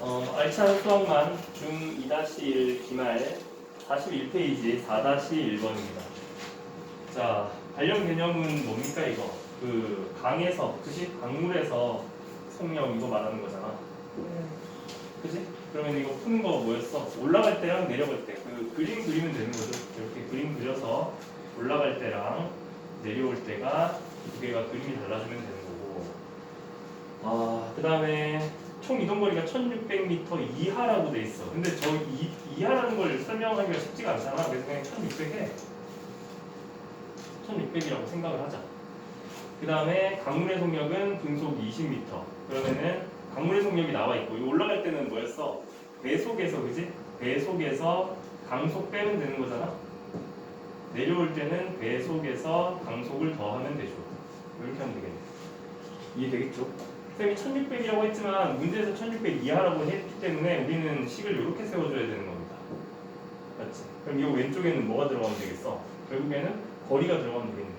어, 알찬 수학만 중2-1 기말 41페이지 4-1번입니다. 자, 관련 개념은 뭡니까 이거? 그 강에서, 그지? 강물에서 속력 이거 말하는 거잖아. 그지? 그러면 이거 푸는 거 뭐였어? 올라갈 때랑 내려갈 때 그 그림 그리면 되는 거죠. 이렇게 그림 그려서 올라갈 때랑 내려올 때가 두 개가 그림이 달라지면 되는 거고. 아, 그 다음에 총 이동 거리가 1600m 이하라고 돼 있어. 근데 저 이, 이하라는 걸 설명하기가 쉽지가 않잖아. 그래서 그냥 1600 해. 1600이라고 생각을 하자. 그 다음에 강물의 속력은 분속 20m. 그러면은 강물의 속력이 나와 있고 올라갈 때는 뭐였어? 배속에서 그지? 배속에서 강속 빼면 되는 거잖아. 내려올 때는 배속에서 강속을 더하면 되죠. 이렇게 하면 되겠네. 이해 되겠죠? 쌤이 1600이라고 했지만 문제에서 1600 이하라고 했기 때문에 우리는 식을 이렇게 세워줘야 되는 겁니다. 맞지? 그럼 이 왼쪽에는 뭐가 들어가면 되겠어? 결국에는 거리가 들어가면 되겠네.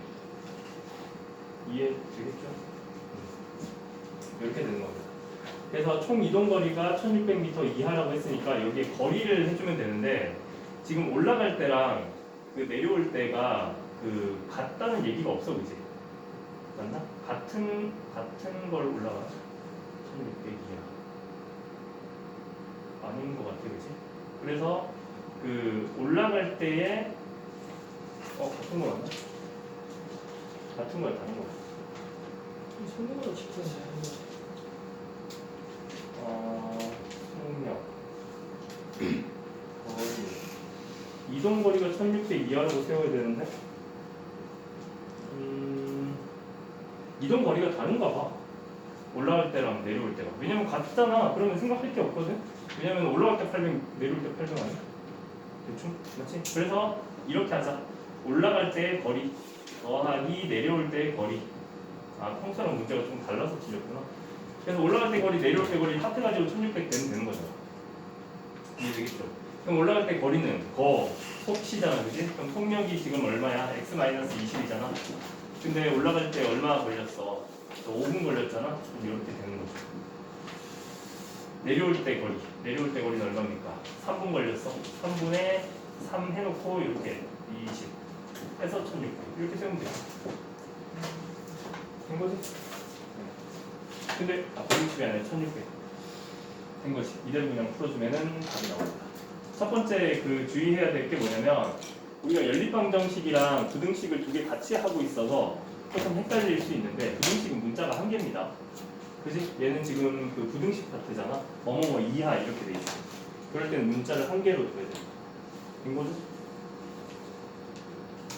이해되겠죠? 음. 이렇게 되는 겁니다. 그래서 총 이동 거리가 1600m 이하라고 했으니까 여기에 거리를 해주면 되는데 지금 올라갈 때랑 그 내려올 때가 그 같다는 얘기가 없어, 그지? 맞나? 같은 같은 걸 올라가 1600이야. 아닌 것 같아, 그지? 그래서 그 올라갈 때에 어 같은 거 맞나? 같은 거야, 다른 거야? 손으로 짚어서 어, 속력, 거리. 이동 거리가 1600 이하라고 세워야 되는데, 음, 이동 거리가 다른가 봐. 올라갈 때랑 내려올 때가. 왜냐면 같잖아. 그러면 생각할 게 없거든. 왜냐면 올라갈 때 800, 내려올 때 800 아니야? 대충? 맞지? 그래서 이렇게 하자. 올라갈 때의 거리 더하기 내려올 때의 거리. 아, 평소랑 문제가 좀 달라서 틀렸구나. 그래서 올라갈 때 거리, 내려올 때 거리 합해가지고 1600 되면 되는 거잖아. 이해되겠죠? 그럼 올라갈 때 거리는 거, 속시잖아, 그지? 그럼 속력이 지금 얼마야? x-20이잖아. 근데 올라갈 때 얼마 걸렸어? 5분 걸렸잖아? 이렇게 되는 거죠. 내려올 때 거리, 내려올 때 거리는 얼마입니까? 3분 걸렸어. 3분에 3 해놓고 이렇게 20 해서 1600 이렇게 세우면 돼. 된 거지? 근데 아 160이 아니라 1600. 된 거지. 이대로 그냥 풀어주면은 답이 나옵니다. 첫 번째 그 주의해야 될 게 뭐냐면 우리가 연립방정식이랑 부등식을 두 개 같이 하고 있어서 조금 헷갈릴 수 있는데 부등식은 문자가 한 개입니다. 그지? 얘는 지금 그 부등식 파트잖아. 뭐뭐뭐 이하 이렇게 돼 있어. 그럴 때는 문자를 한 개로 둬야 돼. 된 거죠?